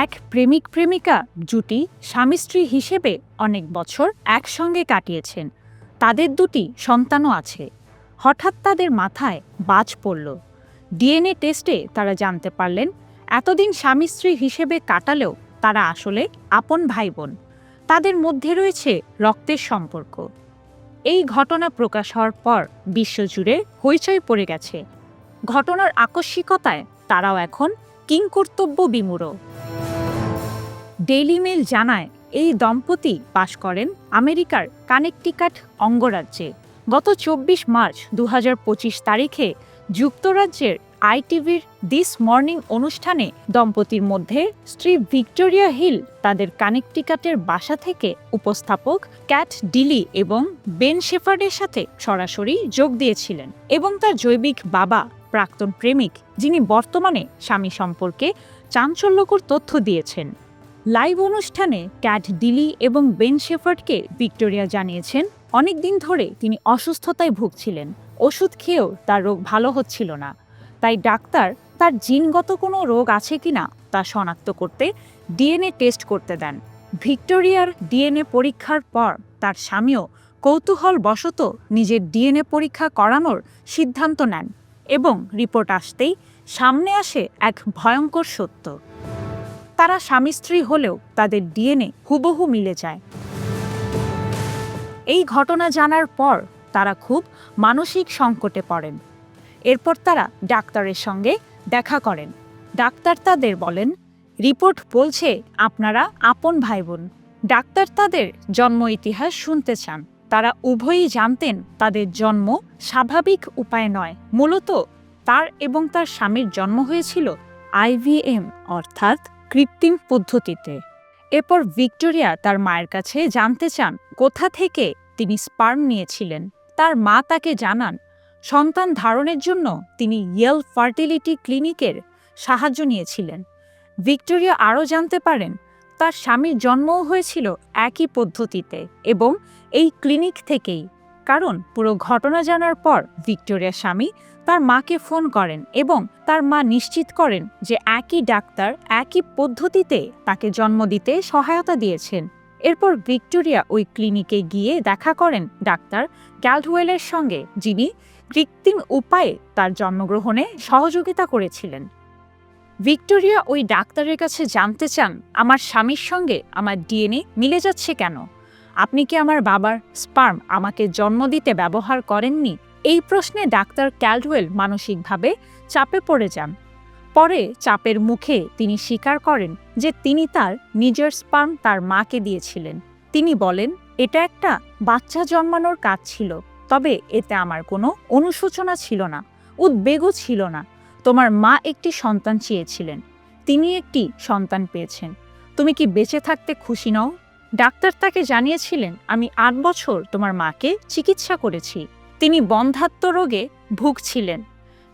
এক প্রেমিক প্রেমিকা জুটি স্বামী স্ত্রী হিসেবে অনেক বছর একসঙ্গে কাটিয়েছেন। তাদের দুটি সন্তানও আছে। হঠাৎ তাদের মাথায় বাজ পড়ল। ডিএনএ টেস্টে তারা জানতে পারলেন, এতদিন স্বামী স্ত্রী হিসেবে কাটালেও তারা আসলে আপন ভাই বোন তাদের মধ্যে রয়েছে রক্তের সম্পর্ক। এই ঘটনা প্রকাশ হওয়ার পর বিশ্বজুড়ে হইচই পড়ে গেছে। ঘটনার আকস্মিকতায় তারাও এখন কিংকর্তব্য বিমূঢ়। ডেইলি মেল জানায়, এই দম্পতি বাস করেন আমেরিকার কানেকটিকাট অঙ্গরাজ্যে। গত চব্বিশ মার্চ দু হাজার পঁচিশ তারিখে যুক্তরাজ্যের আইটিভির দিস মর্নিং অনুষ্ঠানে দম্পতির মধ্যে স্ত্রী ভিক্টোরিয়া হিল, তাদের কানেকটিকাটের বাসা থেকে উপস্থাপক ক্যাট ডিলি এবং বেন শেফার্ডের সাথে সরাসরি যোগ দিয়েছিলেন এবং তার জৈবিক বাবা, প্রাক্তন প্রেমিক, যিনি বর্তমানে স্বামী সম্পর্কে চাঞ্চল্যকর তথ্য দিয়েছেন। লাইভ অনুষ্ঠানে ক্যাট ডিলি এবং বেন শেফার্ডকে ভিক্টোরিয়া জানিয়েছেন, অনেক দিন ধরে তিনি অসুস্থতায় ভুগছিলেন। ওষুধ খেয়েও তার রোগ ভালো হচ্ছিল না। তাই ডাক্তার তার জিনগত কোনো রোগ আছে কিনা তা শনাক্ত করতে ডিএনএ টেস্ট করতে দেন। ভিক্টোরিয়ার ডিএনএ পরীক্ষার পর তার স্বামীও কৌতূহল বশত নিজের ডিএনএ পরীক্ষা করানোর সিদ্ধান্ত নেন এবং রিপোর্ট আসতেই সামনে আসে এক ভয়ঙ্কর সত্য। তারা স্বামী স্ত্রী হলেও তাদের ডিএনএ হুবহু মিলে যায়। এই ঘটনা জানার পর তারা খুব মানসিক সংকটে পড়েন। এরপর তারা ডাক্তারের সঙ্গে দেখা করেন। ডাক্তার তাদের বলেন, রিপোর্ট বলছে আপনারা আপন ভাই বোন ডাক্তার তাদের জন্ম ইতিহাস শুনতে চান। তারা উভয়ই জানতেন তাদের জন্ম স্বাভাবিক উপায় নয়। মূলত তার এবং তার স্বামীর জন্ম হয়েছিল আইভিএম অর্থাৎ কৃত্রিম পদ্ধতিতে। এরপর ভিক্টোরিয়া তার মায়ের কাছে জানতে চান কোথা থেকে তিনি স্পার্ম নিয়েছিলেন। তার মা তাকে জানান সন্তান ধারণের জন্য তিনি ইয়েল ফার্টিলিটি ক্লিনিকের সাহায্য নিয়েছিলেন। ভিক্টোরিয়া আরও জানতে পারেন, তার স্বামীর জন্মও হয়েছিল একই পদ্ধতিতে এবং এই ক্লিনিক থেকেই। কারণ পুরো ঘটনা জানার পর ভিক্টোরিয়ার স্বামী তার মাকে ফোন করেন এবং তার মা নিশ্চিত করেন যে একই ডাক্তার একই পদ্ধতিতে তাকে জন্ম দিতে সহায়তা দিয়েছেন। এরপর ভিক্টোরিয়া ওই ক্লিনিকে গিয়ে দেখা করেন ডাক্তার ক্যালডওয়েলের সঙ্গে, যিনি কৃত্রিম উপায়ে তার জন্মগ্রহণে সহযোগিতা করেছিলেন। ভিক্টোরিয়া ওই ডাক্তারের কাছে জানতে চান, আমার স্বামীর সঙ্গে আমার ডিএনএ মিলে যাচ্ছে কেন? আপনি কি আমার বাবার স্পার্ম আমাকে জন্ম দিতে ব্যবহার করেননি? এই প্রশ্নে ডাক্তার ক্যালডওয়েল মানসিকভাবে চাপে পড়ে যান। পরে চাপের মুখে তিনি স্বীকার করেন যে তিনি তার নিজের স্পার্ম তার মাকে দিয়েছিলেন। তিনি বলেন, এটা একটা বাচ্চা জন্মানোর কাজ ছিল, তবে এতে আমার কোনো অনুশোচনা ছিল না, উদ্বেগও ছিল না। তোমার মা একটি সন্তান চেয়েছিলেন, তিনি একটি সন্তান পেয়েছেন। তুমি কি বেঁচে থাকতে খুশি নও? ডাক্তার তাকে জানিয়েছিলেন, আমি আট বছর তোমার মাকে চিকিৎসা করেছি। তিনি বন্ধাত্ম রোগে ভুগছিলেন।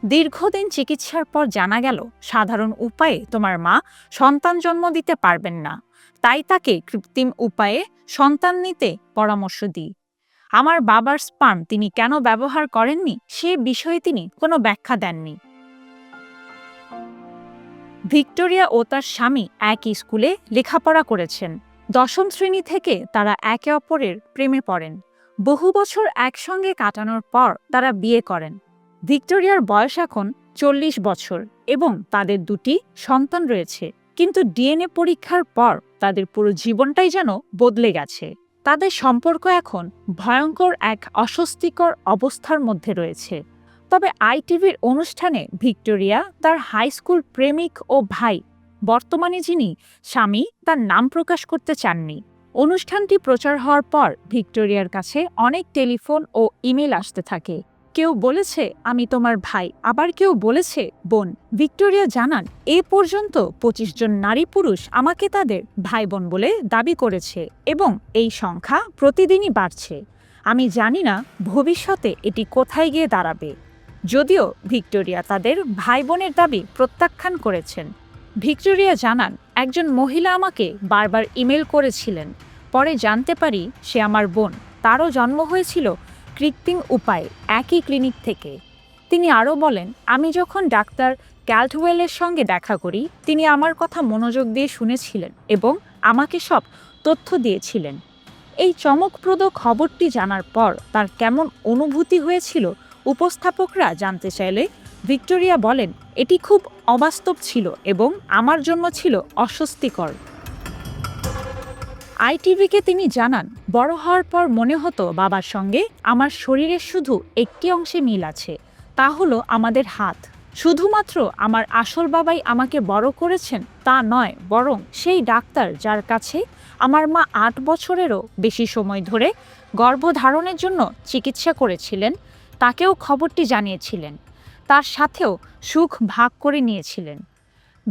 দীর্ঘদিন চিকিৎসার পর জানা গেল, সাধারণ উপায়ে তোমার মা সন্তান জন্ম দিতে পারবেন না। তাই তাকে কৃত্রিম উপায়ে সন্তান নিতে পরামর্শ দিই। আমার বাবার স্পার্ম তিনি কেন ব্যবহার করেননি, সে বিষয়ে তিনি কোনো ব্যাখ্যা দেননি। ভিক্টোরিয়া ও তার স্বামী একই স্কুলে লেখাপড়া করেছেন। দশম শ্রেণি থেকে তারা একে অপরের প্রেমে পড়েন। বহু বছর একসঙ্গে কাটানোর পর তারা বিয়ে করেন। ভিক্টোরিয়ার বয়স এখন চল্লিশ বছর এবং তাদের দুটি সন্তান রয়েছে। কিন্তু ডিএনএ পরীক্ষার পর তাদের পুরো জীবনটাই যেন বদলে গেছে। তাদের সম্পর্ক এখন ভয়ঙ্কর এক অস্বস্তিকর অবস্থার মধ্যে রয়েছে। তবে আইটিভির অনুষ্ঠানে ভিক্টোরিয়া তার হাই স্কুল প্রেমিক ও ভাই, বর্তমানে যিনি, স্বামী তার নাম প্রকাশ করতে চাননি। অনুষ্ঠানটি প্রচার হওয়ার পর ভিক্টোরিয়ার কাছে অনেক টেলিফোন ও ইমেল আসতে থাকে। কেউ বলেছে, আমি তোমার ভাই। আবার কেউ বলেছে, বোন। ভিক্টোরিয়া জানান, এ পর্যন্ত পঁচিশ জন নারী পুরুষ আমাকে তাদের ভাই বোন বলে দাবি করেছে এবং এই সংখ্যা প্রতিদিনই বাড়ছে। আমি জানি না ভবিষ্যতে এটি কোথায় গিয়ে দাঁড়াবে। যদিও ভিক্টোরিয়া তাদের ভাই বোনের দাবি প্রত্যাখ্যান করেছেন। ভিক্টোরিয়া জানান, একজন মহিলা আমাকে বারবার ইমেল করেছিলেন। পরে জানতে পারি সে আমার বোন। তারও জন্ম হয়েছিল কৃত্রিম উপায়ে একই ক্লিনিক থেকে। তিনি আরও বলেন, আমি যখন ডাক্তার ক্যাল্টওয়েলের সঙ্গে দেখা করি, তিনি আমার কথা মনোযোগ দিয়ে শুনেছিলেন এবং আমাকে সব তথ্য দিয়েছিলেন। এই চমকপ্রদ খবরটি জানার পর তার কেমন অনুভূতি হয়েছিল উপস্থাপকরা জানতে চাইলে ভিক্টোরিয়া বলেন, এটি খুব অবাস্তব ছিল এবং আমার জন্য ছিল অস্বস্তিকর। আইটিভিকে তিনি জানান, বড় হওয়ার পর মনে হতো বাবার সঙ্গে আমার শরীরের শুধু একটি অংশে মিল আছে, তা হলো আমাদের হাত। শুধুমাত্র আমার আসল বাবাই আমাকে বড় করেছেন তা নয়, বরং সেই ডাক্তার যার কাছে আমার মা আট বছরেরও বেশি সময় ধরে গর্ভধারণের জন্য চিকিৎসা করেছিলেন, তাকেও খবরটি জানিয়েছিলেন। তার সাথেও সুখ ভাগ করে নিয়েছিলেন।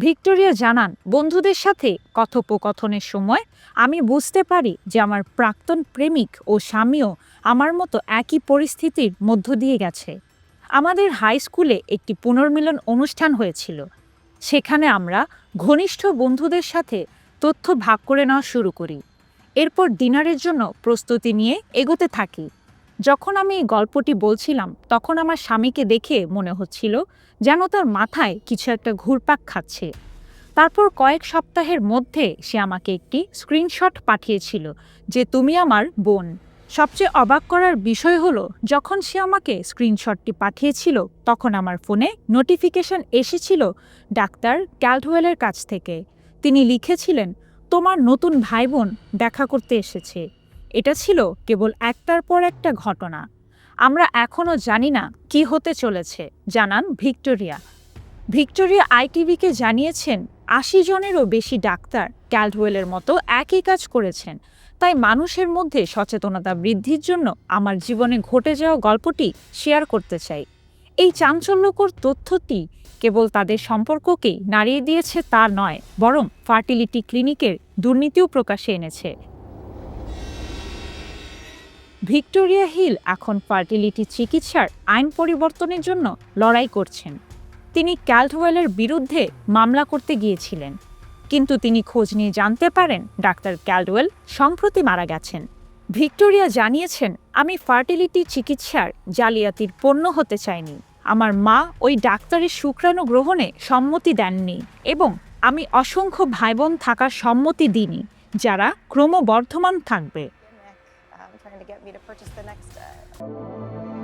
ভিক্টোরিয়া জানান, বন্ধুদের সাথে কথোপকথনের সময় আমি বুঝতে পারি যে আমার প্রাক্তন প্রেমিক ও স্বামীও আমার মতো একই পরিস্থিতির মধ্য দিয়ে গেছে। আমাদের হাই স্কুলে একটি পুনর্মিলন অনুষ্ঠান হয়েছিল। সেখানে আমরা ঘনিষ্ঠ বন্ধুদের সাথে তথ্য ভাগ করে নেওয়া শুরু করি। এরপর ডিনারের জন্য প্রস্তুতি নিয়ে এগোতে থাকি। যখন আমি এই গল্পটি বলছিলাম, তখন আমার স্বামীকে দেখে মনে হচ্ছিল যেন তার মাথায় কিছু একটা ঘুরপাক খাচ্ছে। তারপর কয়েক সপ্তাহের মধ্যে সে আমাকে একটি স্ক্রিনশট পাঠিয়েছিল যে, তুমি আমার বোন। সবচেয়ে অবাক করার বিষয় হলো, যখন সে আমাকে স্ক্রিনশটটি পাঠিয়েছিল, তখন আমার ফোনে নোটিফিকেশন এসেছিল ডাক্তার ক্যালডওয়েলের কাছ থেকে। তিনি লিখেছিলেন, তোমার নতুন ভাই বোন দেখা করতে এসেছে। এটা ছিল কেবল একটার পর একটা ঘটনা। আমরা এখনও জানি না কি হতে চলেছে, জানান ভিক্টোরিয়া। ভিক্টোরিয়া আইটিভিকে জানিয়েছেন, আশি জনেরও বেশি ডাক্তার ক্যালডওয়েলের মতো একই কাজ করেছেন। তাই মানুষের মধ্যে সচেতনতা বৃদ্ধির জন্য আমার জীবনে ঘটে যাওয়া গল্পটি শেয়ার করতে চাই। এই চাঞ্চল্যকর তথ্যটি কেবল তাদের সম্পর্ককেই নাড়িয়ে দিয়েছে তা নয়, বরং ফার্টিলিটি ক্লিনিকের দুর্নীতিও প্রকাশে এনেছে। ভিক্টোরিয়া হিল এখন ফার্টিলিটি চিকিৎসার আইন পরিবর্তনের জন্য লড়াই করছেন। তিনি ক্যালডওয়েলের বিরুদ্ধে মামলা করতে গিয়েছিলেন, কিন্তু তিনি খোঁজ নিয়ে জানতে পারেন ডাক্তার ক্যালডওয়েল সম্প্রতি মারা গেছেন। ভিক্টোরিয়া জানিয়েছেন, আমি ফার্টিলিটি চিকিৎসার জালিয়াতির পণ্য হতে চাইনি। আমার মা ওই ডাক্তারের শুক্রাণু গ্রহণে সম্মতি দেননি এবং আমি অসংখ্য ভাইবোন থাকার সম্মতি দিইনি, যারা ক্রমবর্ধমান থাকবে। Trying to get me to purchase the next. Uh...